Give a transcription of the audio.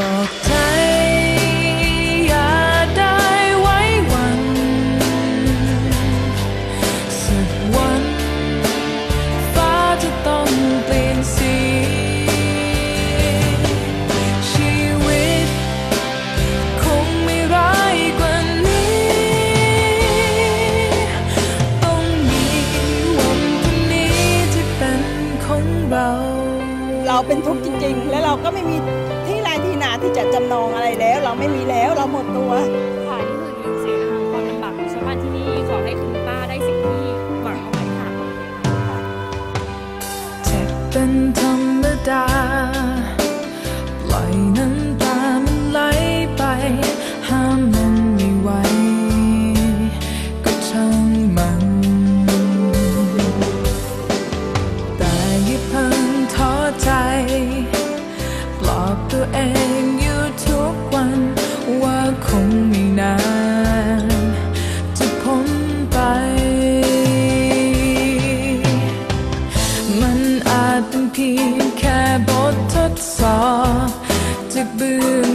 บอกใจอย่าได้ไว้วัน สักวันฟ้าจะต้องเปลี่ยนสี ชีวิตคงไม่ร้ายกว่านี้ ต้องมีวันพรุ่งนี้ที่เป็นของเรา เราเป็นทุกข์จริงๆ แล้วเราก็ไม่มีที่ ที่นาที่จะจำนองอะไรแล้ว เราไม่มีแล้วเราหมดตัว ค่ะนี่คือหนึ่งเสียงนะคะความลำบากของชาวบ้านที่นี่ขอให้คุณป้าได้สิ่งที่หวังเอาไว้ค่ะเจ็บเป็นธรรมดาปล่อยน้ำตามันไหลไป ห้ามมันไม่ไหวก็ช่างมัน แต่อย่าเพิ่งท้อใจ ปลอบตัวเอง จ